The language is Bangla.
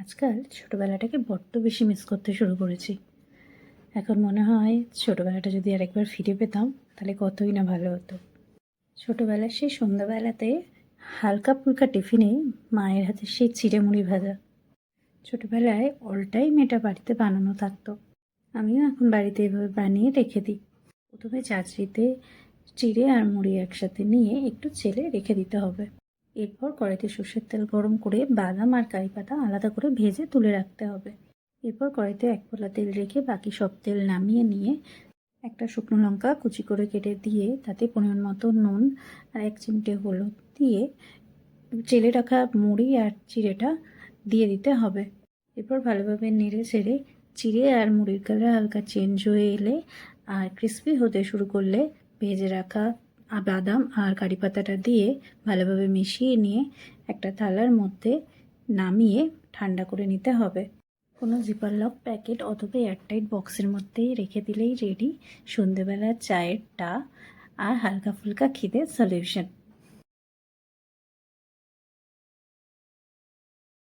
আজকাল ছোটোবেলাটাকে বড্ড বেশি মিস করতে শুরু করেছি। এখন মনে হয় ছোটোবেলাটা যদি আরেকবার ফিরে পেতাম, তাহলে কতই না ভালো হতো। ছোটোবেলার সেই সন্ধ্যাবেলাতে হালকা ফুলকা টিফিনে মায়ের হাতে সেই চিড়ে মুড়ি ভাজা। ছোটোবেলায় অলটাই মেয়েটা বাড়িতে বানানো থাকতো। আমিও এখন বাড়িতে এভাবে বানিয়ে রেখে দিই। প্রথমে চাচড়িতে চিড়ে আর মুড়ি একসাথে নিয়ে একটু চেলে রেখে দিতে হবে। এরপর কড়াইতে সর্ষের তেল গরম করে বাদাম আর কারি পাতা আলাদা করে ভেজে তুলে রাখতে হবে। এরপর কড়াইতে এক পোলা তেল রেখে বাকি সব তেল নামিয়ে নিয়ে একটা শুকনো লঙ্কা কুচি করে কেটে দিয়ে তাতে পরিমাণ মতো নুন আর এক চিমটে হলুদ দিয়ে চেলে রাখা মুড়ি আর চিড়েটা দিয়ে দিতে হবে। এরপর ভালোভাবে নেড়ে ছেড়ে চিড়ে আর মুড়ির কালার হালকা চেঞ্জ হয়ে এলে আর ক্রিস্পি হতে শুরু করলে ভেজে রাখা বাদাম আর কারি পাতাটা দিয়ে ভালোভাবে মিশিয়ে নিয়ে একটা থালার মধ্যে নামিয়ে ঠান্ডা করে নিতে হবে। কোনো জিপার লক প্যাকেট অথবা এয়ারটাইট বক্সের মধ্যেই রেখে দিলেই রেডি সন্ধেবেলার চায়ের টা আর হালকা ফুলকা খিদে সলিউশন